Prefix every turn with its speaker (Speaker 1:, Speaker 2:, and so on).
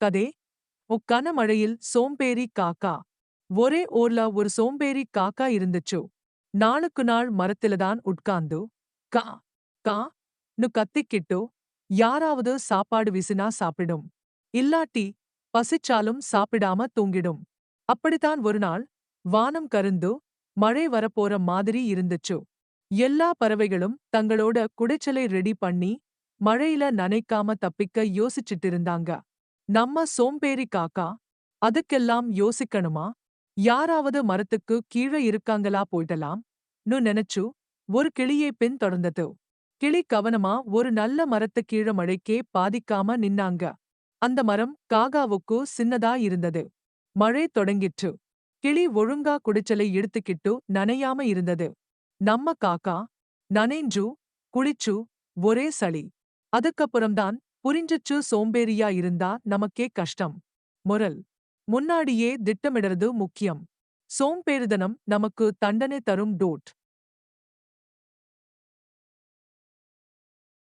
Speaker 1: கதே உக்கான மழையில் சோம்பேறி காக்கா. ஒரே ஊர்ல ஒரு சோம்பேறி காக்கா இருந்துச்சு. நாளுக்கு நாள் மரத்திலதான் உட்கார்ந்து கா கா நு கத்திக்கிட்டு யாராவது சாப்பாடு விசினா சாப்பிடும். இல்லாட்டி பசிச்சாலும் சாப்பிடாம தூங்கிடும். அப்படித்தான் ஒரு நாள் வானம் கருந்து மழை வரப்போற மாதிரி இருந்துச்சு. எல்லா பறவைகளும் தங்களோட குடைச்சலை ரெடி பண்ணி மழையில நனைக்காம தப்பிக்க யோசிச்சிட்டு இருந்தாங்க. நம்ம சோம்பேறி காக்கா அதுக்கெல்லாம் யோசிக்கணுமா? யாராவது மரத்துக்கு கீழே இருக்காங்களா போயிடலாம். நு நினைச்சு ஒரு கிளியை பின் தொடர்ந்தது. கிளி கவனமா ஒரு நல்ல மரத்து கீழ மழைக்கே பாதிக்காம நின்னாங்க. அந்த மரம் காகாவுக்கு சின்னதா இருந்தது. மழை தொடங்கிற்று. கிளி ஒழுங்கா குடிச்சலை எடுத்துக்கிட்டு நனையாம இருந்தது. நம்ம காக்கா நனைஞ்சு குளிச்சு ஒரே சளி. அதுக்கப்புறம்தான் புரிஞ்சிச்சு சோம்பேறியா இருந்தா நமக்கே கஷ்டம். முரல். முன்னாடியே திட்டமிடுறது முக்கியம். சோம்பேறிதனம் நமக்கு தண்டனை தரும் டோட்.